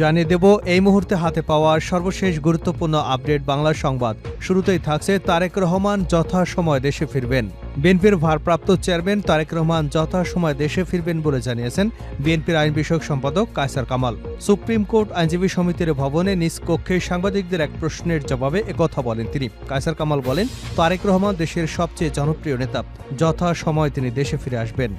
জানিয়ে দেব, এই মুহূর্তে হাতে পাওয়া সর্বশেষ গুরুত্বপূর্ণ আপডেট বাংলা সংবাদ। শুরুতেই থাকছে তারেক রহমান যথাসময় দেশে ফিরবেন। বিএনপির ভারপ্রাপ্ত চেয়ারম্যান তারেক রহমান যথাসময় দেশে ফিরবেন বলে জানিয়েছেন বিএনপির আইন বিষয়ক সম্পাদক কায়সার কামাল। সুপ্রিম কোর্ট আইনজীবী সমিতির ভবনে নিজ কক্ষে সাংবাদিকদের এক প্রশ্নের জবাবে একথা বলেন তিনি। কায়সার কামাল বলেন, তারেক রহমান দেশের সবচেয়ে জনপ্রিয় নেতা। যথাসময় তিনি দেশে ফিরে আসবেন।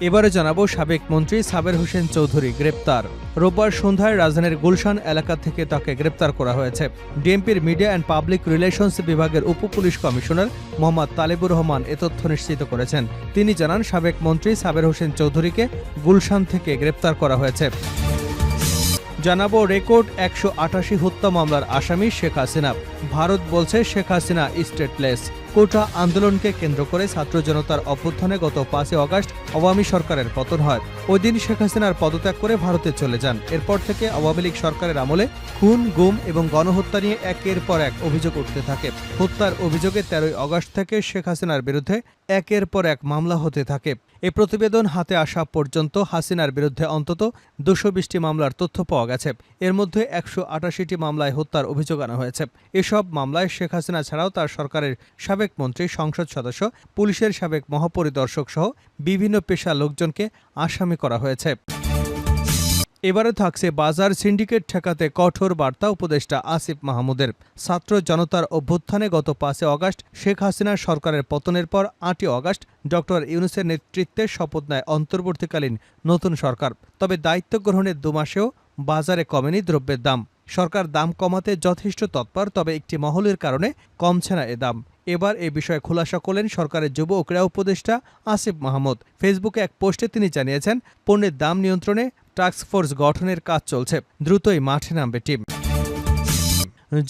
এবারে জানাব সাবেক মন্ত্রী সাবের হোসেন চৌধুরী গ্রেপ্তার। রোববার সন্ধ্যায় রাজধানীর গুলশান এলাকা থেকে তাকে গ্রেপ্তার করা হয়েছে। ডিএমপির মিডিয়া অ্যান্ড পাবলিক রিলেশনস বিভাগের উপ পুলিশ কমিশনার মোহাম্মদ তালেবুর রহমান এ তথ্য নিশ্চিত করেছেন। তিনি জানান, সাবেক মন্ত্রী সাবের হোসেন চৌধুরীকে গুলশান থেকে গ্রেপ্তার করা হয়েছে। জানাব রেকর্ড, একশো আটাশি হত্যা মামলার আসামি শেখ হাসিনা। ভারত বলছে শেখ হাসিনা স্টেটলেস। কোটা আন্দোলনকে কেন্দ্র করে ছাত্র জনতার অভ্যুত্থানে গত পাঁচই অগাস্ট আওয়ামী সরকারের পতন হয়। ওই দিন শেখ হাসিনার পদত্যাগ করে ভারতে চলে যান। এরপর থেকে আওয়ামী লীগ সরকারের আমলে খুন, গুম এবং গণহত্যা নিয়ে একের পর এক অভিযোগ উঠতে থাকে। হত্যার অভিযোগে তেরোই অগাস্ট থেকে শেখ হাসিনার বিরুদ্ধে একের পর এক মামলা হতে থাকে। এ প্রতিবেদন হাতে আসা পর্যন্ত হাসিনার বিরুদ্ধে অন্তত দুশো বিশটি মামলার তথ্য পাওয়া গেছে। এর মধ্যে একশো আটাশিটি মামলায় হত্যার অভিযোগ আনা হয়েছে। এসব মামলায় শেখ হাসিনা ছাড়াও তার সরকারের সাবেক মন্ত্রী, সংসদ সদস্য, পুলিশের সাবেক মহাপরিদর্শক সহ বিভিন্ন পেশা লোকজনকে আসামি করা হয়েছে। এবারে থাকছে বাজার সিন্ডিকেট ঠেকাতে কঠোর বার্তা উপদেষ্টা আসিফ মাহমুদের। ছাত্র জনতার অভ্যুত্থানে গত পাঁচে অগাস্ট শেখ হাসিনার সরকারের পতনের পর আটই অগাস্ট ডক্টর ইউনুসের নেতৃত্বে শপথ নেয় অন্তর্বর্তীকালীন নতুন সরকার। তবে দায়িত্ব গ্রহণের দুমাসেও বাজারে কমেনি দ্রব্যের দাম। সরকার দাম কমাতে যথেষ্ট তৎপর, তবে একটি মহলের কারণে কমছে না এ দাম। এবার এ বিষয়ে খোলাসা করলেন সরকারের যুব ও ক্রীড়া উপদেষ্টা আসিফ মাহমুদ। ফেসবুকে এক পোস্টে তিনি জানিয়েছেন, পণ্যের দাম নিয়ন্ত্রণে টাস্ক ফোর্স গঠনের কাজ চলছে, দ্রুতই মাঠে নামবে টিম।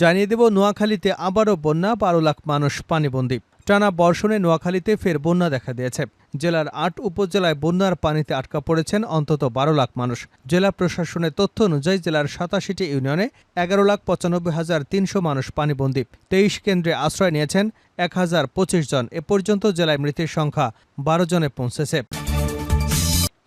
জানিয়ে দেব, নোয়াখালীতে আবারও বন্যা, বারো লাখ মানুষ পানিবন্দী। টানা বর্ষণে নোয়াখালীতে ফের বন্যা দেখা দিয়েছে। জেলার আট উপজেলায় বন্যার পানিতে আটকা পড়েছেন অন্তত বারো লাখ মানুষ। জেলা প্রশাসনের তথ্য অনুযায়ী জেলার সাতাশিটি ইউনিয়নে এগারো লাখ পঁচানব্বই হাজার তিনশো মানুষ পানিবন্দী। তেইশ কেন্দ্রে আশ্রয় নিয়েছেন এক হাজার পঁচিশ জন। এ পর্যন্ত জেলায় মৃতের সংখ্যা বারো জনে পৌঁছেছে।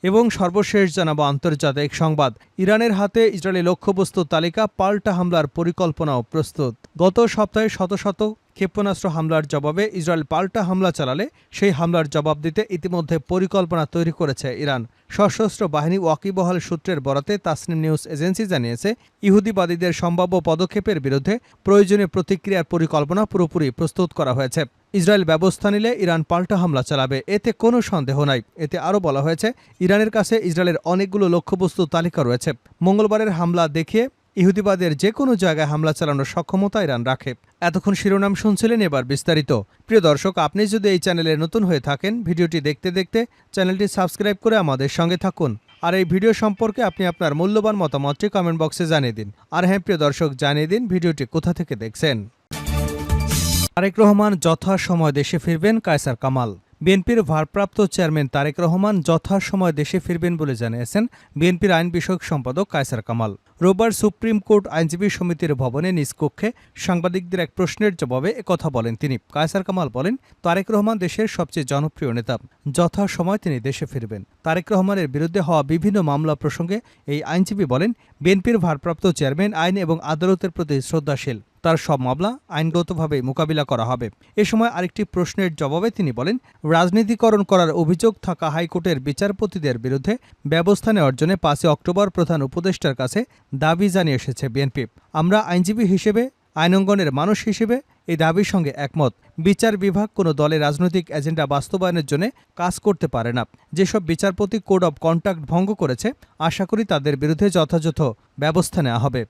এবং সর্বশেষ জানাব আন্তর্জাতিক সংবাদ। ইরানের হাতে ইসরায়েলি লক্ষ্যবস্তু তালিকা পাল্টা হামলার পরিকল্পনাও প্রস্তুত। গত সপ্তাহে শত শত ক্ষেপণাস্ত্র হামলার জবাবে ইসরায়েল পাল্টা হামলা চালালে সেই হামলার জবাব দিতে ইতিমধ্যে পরিকল্পনা তৈরি করেছে ইরান। সশস্ত্র বাহিনী ওয়াকিবহাল সূত্রের বরাতে তাসনিম নিউজ এজেন্সি জানিয়েছে, ইহুদিবাদীদের সম্ভাব্য পদক্ষেপের বিরুদ্ধে প্রয়োজনীয় প্রতিক্রিয়ার পরিকল্পনা পুরোপুরি প্রস্তুত করা হয়েছে। ইসরায়েল ব্যবস্থা নিলে ইরান পাল্টা হামলা চালাবে, এতে কোনো সন্দেহ নাই। এতে আরও বলা হয়েছে, ইরানের কাছে ইসরায়েলের অনেকগুলো লক্ষ্যবস্তু তালিকা রয়েছে। মঙ্গলবারের হামলা দেখিয়ে ইহুদিবাদের যে কোনো জায়গায় হামলা চালানোর সক্ষমতা ইরান রাখে। এতক্ষণ শিরোনাম শুনছিলেন এবার বিস্তারিত। প্রিয় দর্শক, আপনি যদি এই চ্যানেলে নতুন হয়ে থাকেন, ভিডিওটি দেখতে দেখতে চ্যানেলটি সাবস্ক্রাইব করে আমাদের সঙ্গে থাকুন। আর এই ভিডিও সম্পর্কে আপনি আপনার মূল্যবান মতামতটি কমেন্ট বক্সে জানিয়ে দিন। আর হ্যাঁ প্রিয় দর্শক, জানিয়ে দিন ভিডিওটি কোথা থেকে দেখছেন। তারেক রহমান যথাসময় দেশে ফিরবেন কায়সার কামাল। বিএনপির ভারপ্রাপ্ত চেয়ারম্যান তারেক রহমান যথাসময় দেশে ফিরবেন বলে জানিয়েছেন বিএনপির আইন বিষয়ক সম্পাদক কায়সার কামাল। রোববার সুপ্রিম কোর্ট আইনজীবী সমিতির ভবনে নিজ কক্ষে সাংবাদিকদের এক প্রশ্নের জবাবে কথা বলেন তিনি। কায়সার কামাল বলেন, তারেক রহমান দেশের সবচেয়ে জনপ্রিয় নেতা। যথাসময় তিনি দেশে ফিরবেন। তারেক রহমানের বিরুদ্ধে হওয়া বিভিন্ন মামলা প্রসঙ্গে এই আইনজীবী বলেন, বিএনপির ভারপ্রাপ্ত চেয়ারম্যান আইন এবং আদালতের প্রতি শ্রদ্ধাশীল। তার সব মামলা আইনগতভাবে মোকাবিলা করা হবে। এ সময় আরেকটি প্রশ্নের জবাবে তিনি বলেন, রাজনীতিকরণ করার অভিযোগ থাকা হাইকোর্টের বিচারপতিদের বিরুদ্ধে ব্যবস্থা নেওয়ার জন্য পাঁচই অক্টোবর প্রধান উপদেষ্টার কাছে দাবি জানিয়ে এসেছে বিএনপি। আমরা আইনজীবী হিসেবে আইনঙ্গনের মানুষ হিসেবে এই দাবির সঙ্গে একমত। বিচার বিভাগ কোনো দলের রাজনৈতিক এজেন্ডা বাস্তবায়নের জন্য কাজ করতে পারে না। যেসব বিচারপতি কোড অব কন্ট্যাক্ট ভঙ্গ করেছে, আশা করি তাদের বিরুদ্ধে যথাযথ ব্যবস্থা নেওয়া হবে।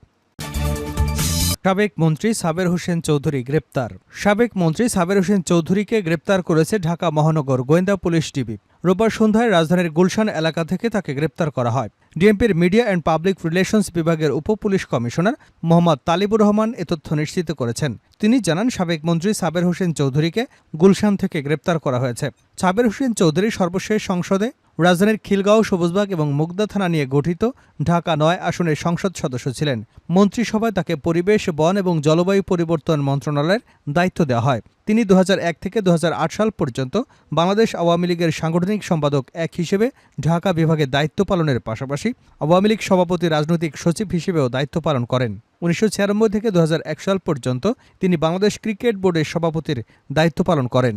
সাবেক মন্ত্রী সাবের হোসেন চৌধুরী গ্রেপ্তার। সাবেক মন্ত্রী সাবের হোসেন চৌধুরীকে গ্রেপ্তার করেছে ঢাকা মহানগর গোয়েন্দা পুলিশ ডিবি। রোববার সন্ধ্যায় রাজধানীর গুলশান এলাকা থেকে তাকে গ্রেপ্তার করা হয়। ডিএমপির মিডিয়া অ্যান্ড পাবলিক রিলেশনস বিভাগের উপ পুলিশ কমিশনার মোহাম্মদ তালিবুর রহমান এ তথ্য নিশ্চিত করেছেন। তিনি জানান, সাবেক মন্ত্রী সাবের হোসেন চৌধুরীকে গুলশান থেকে গ্রেপ্তার করা হয়েছে। সাবের হোসেন চৌধুরী সর্বশেষ সংসদে রাজধানীর খিলগাঁও, সবুজবাগ এবং মুগদা থানা নিয়ে গঠিত ঢাকা নয় আসনের সংসদ সদস্য ছিলেন। মন্ত্রিসভায় তাকে পরিবেশ, বন এবং জলবায়ু পরিবর্তন মন্ত্রণালয়ের দায়িত্ব দেওয়া হয়। তিনি দুহাজার এক থেকে দুহাজার আট সাল পর্যন্ত বাংলাদেশ আওয়ামী লীগের সাংগঠনিক সম্পাদক এক হিসেবে ঢাকা বিভাগে দায়িত্ব পালনের পাশাপাশি আওয়ামী লীগ সভাপতি, রাজনৈতিক সচিব হিসেবেও দায়িত্ব পালন করেন। উনিশশো ছিয়ানব্বই থেকে দুহাজার এক সাল পর্যন্ত তিনি বাংলাদেশ ক্রিকেট বোর্ডের সভাপতির দায়িত্ব পালন করেন।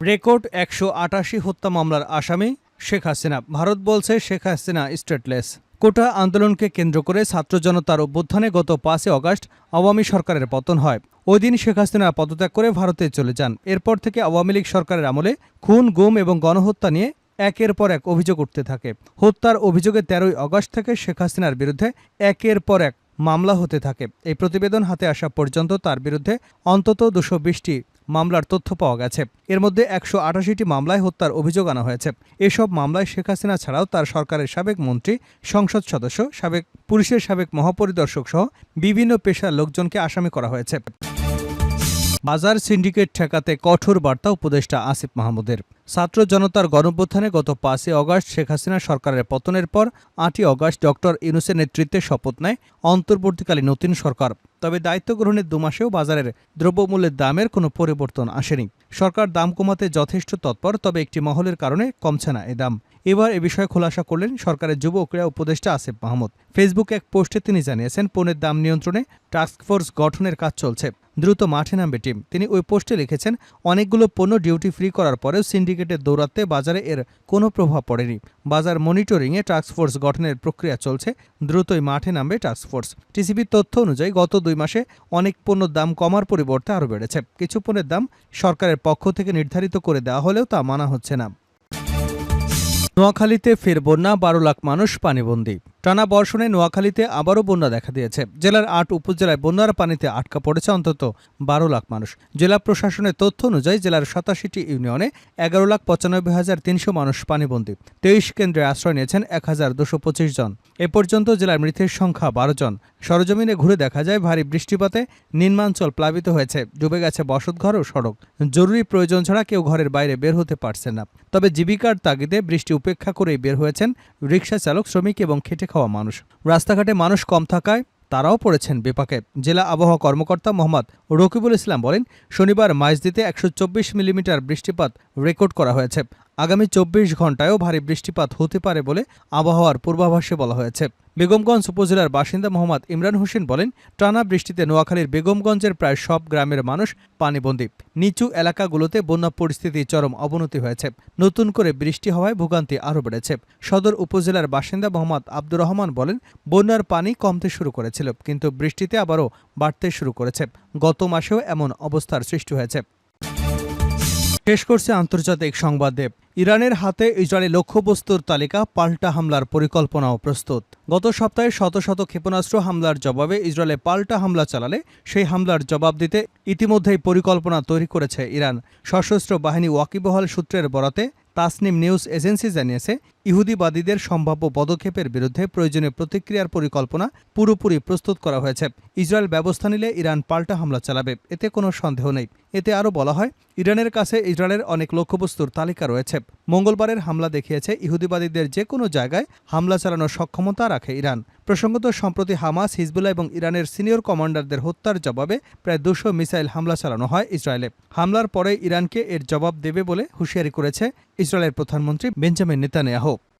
রেকর্ড একশো আটাশি হত্যা মামলার আসামি শেখ হাসিনা। ভারত বলছে শেখ হাসিনা স্টেটলেস। কোটা আন্দোলনকে কেন্দ্র করে ছাত্র জনতার অভ্যুত্থানে গত পাঁচই অগাস্ট আওয়ামী সরকারের পতন হয়। ওই দিন শেখ হাসিনা পদত্যাগ করে ভারতে চলে যান। এরপর থেকে আওয়ামী লীগ সরকারের আমলে খুন, গুম এবং গণহত্যা নিয়ে একের পর এক অভিযোগ উঠতে থাকে। হত্যার অভিযোগে তেরোই অগস্ট থেকে শেখ হাসিনার বিরুদ্ধে একের পর এক মামলা হতে থাকে। এই প্রতিবেদন হাতে আসা পর্যন্ত তার বিরুদ্ধে অন্তত দুশো বিশটি মামলার তথ্য পাওয়া গেছে। এর মধ্যে একশো আটাশিটি মামলায় হত্যার অভিযোগ আনা হয়েছে। এসব মামলায় শেখ হাসিনা ছাড়াও তার সরকারের সাবেক মন্ত্রী, সংসদ সদস্য, সাবেক পুলিশের সাবেক মহাপরিদর্শক সহ বিভিন্ন পেশার লোকজনকে আসামি করা হয়েছে। বাজার সিন্ডিকেট ঠেকাতে কঠোর বার্তা উপদেষ্টা আসিফ মাহমুদের। ছাত্র জনতার গণঅভ্যুত্থানে গত পাঁচই অগাস্ট শেখ হাসিনা সরকারের পতনের পর আটই অগাস্ট ডক্টর ইউনুসের নেতৃত্বে শপথ নেয় অন্তর্বর্তীকালীন নতুন সরকার। তবে দায়িত্ব গ্রহণের দুমাসেও বাজারের দ্রব্যমূল্যের দামের কোনো পরিবর্তন আসেনি। সরকার দাম কমাতে যথেষ্ট তৎপর, তবে একটি মহলের কারণে কমছে না এ দাম। এবার এ বিষয়ে খোলাসা করলেন সরকারের যুব ক্রীড়া উপদেষ্টা আসিফ মাহমুদ। ফেসবুক এক পোস্টে তিনি জানিয়েছেন, পণ্যের দাম নিয়ন্ত্রণে টাস্কফোর্স গঠনের কাজ চলছে। দ্রুত মাঠে নামবে টিম। তিনি ওই পোস্টে লিখেছেন, অনেকগুলো পণ্য ডিউটি ফ্রি করার পরেও সিন্ডিকেটের দৌরাত্মে বাজারে এর কোনো প্রভাব পড়েনি। বাজার মনিটরিংয়ে টাস্কফোর্স গঠনের প্রক্রিয়া চলছে। দ্রুতই মাঠে নামবে টাস্কফোর্স টিসিবির তথ্য অনুযায়ী গত দুই মাসে অনেক পণ্যর দাম কমার পরিবর্তে আরও বেড়েছে। কিছু পণ্যের দাম সরকারের পক্ষ থেকে নির্ধারিত করে দেওয়া হলেও তা মানা হচ্ছে না। নোয়াখালীতে ফের বন্যা, বারো লাখ মানুষ পানিবন্দী। টানা বর্ষণে নোয়াখালীতে আবারও বন্যা দেখা দিয়েছে। জেলার আট উপজেলায় বন্যার পানিতে আটকা পড়েছে অন্তত বারো লাখ মানুষ। জেলা প্রশাসনের তথ্য অনুযায়ী জেলার সাতাশিটি ইউনিয়নে এগারো লাখ পঁচানব্বই হাজার তিনশো মানুষ পানিবন্দী। তেইশ কেন্দ্রে আশ্রয় নিয়েছেন এক হাজার দুশো পঁচিশ জন। এ পর্যন্ত জেলার মৃতের সংখ্যা বারো জন। সরজমিনে ঘুরে দেখা যায় ভারী বৃষ্টিপাতে নিম্নাঞ্চল প্লাবিত হয়েছে। ডুবে গেছে বসতঘর ও সড়ক। জরুরি প্রয়োজন ছাড়া কেউ ঘরের বাইরে বের হতে পারছে না। তবে জীবিকার তাগিদে বৃষ্টি উপেক্ষা করেই বের হয়েছেন রিক্সা চালক শ্রমিক এবং খেটে খাওয়া মানুষ। রাস্তাঘাটে মানুষ কম থাকায় তারাও পড়েছেন বিপাকে। জেলা আবহাওয়া কর্মকর্তা মোহাম্মদ রকিবুল ইসলাম বলেন, শনিবার মাইজদিতে একশো চব্বিশ মিলিমিটার বৃষ্টিপাত রেকর্ড করা হয়েছে। আগামী চব্বিশ ঘন্টায়ও ভারী বৃষ্টিপাত হতে পারে বলে আবহাওয়ার পূর্বাভাসে বলা হয়েছে। বেগমগঞ্জ উপজেলার বাসিন্দা মোহাম্মদ ইমরান হোসেন বলেন, টানা বৃষ্টিতে নোয়াখালীর বেগমগঞ্জের প্রায় সব গ্রামের মানুষ পানিবন্দী। নিচু এলাকাগুলোতে বন্যা পরিস্থিতি চরম অবনতি হয়েছে। নতুন করে বৃষ্টি হওয়ায় ভোগান্তি আরও বেড়েছে। সদর উপজেলার বাসিন্দা মোহাম্মদ আব্দুর রহমান বলেন, বন্যার পানি কমতে শুরু করেছিল, কিন্তু বৃষ্টিতে আবারও বাড়তে শুরু করেছে। গত মাসেও এমন অবস্থার সৃষ্টি হয়েছে। শেষ করছে আন্তর্জাতিক সংবাদে। ইরানের হাতে ইসরায়েলি লক্ষ্যবস্তুর তালিকা, পাল্টা হামলার পরিকল্পনাও প্রস্তুত। গত সপ্তাহে শত শত ক্ষেপণাস্ত্র হামলার জবাবে ইসরায়েলে পাল্টা হামলা চালালে সেই হামলার জবাব দিতে ইতিমধ্যেই পরিকল্পনা তৈরি করেছে ইরান। সশস্ত্র বাহিনী ওয়াকিবহাল সূত্রের বরাতে তাসনিম নিউজ এজেন্সি জানিয়েছে, ইহুদিবাদীদের সম্ভাব্য পদক্ষেপের বিরুদ্ধে প্রয়োজনীয় প্রতিক্রিয়ার পরিকল্পনা পুরোপুরি প্রস্তুত করা হয়েছে। ইসরায়েল ব্যবস্থা নিলে ইরান পাল্টা হামলা চালাবে, এতে কোনো সন্দেহ নেই। এতে আরও বলা হয় ইরানের কাছে ইসরায়েলের অনেক লক্ষ্যবস্তুর তালিকা রয়েছে। মঙ্গলবারের হামলা দেখিয়েছে ইহুদিবাদীদের যে কোনো জায়গায় হামলা চালানোর সক্ষমতা রাখে ইরান। প্রসঙ্গত, সম্প্রতি হামাস, হিজবুল্লাহ এবং ইরানের সিনিয়র কমান্ডারদের হত্যার জবাবে প্রায় দুশো মিসাইল হামলা চালানো হয় ইসরায়েলে। হামলার পরে ইরানকে এর জবাব দেবে বলে হুঁশিয়ারি করেছে ইসরায়েলের প্রধানমন্ত্রী বেঞ্জামিন নেতানিয়াহু।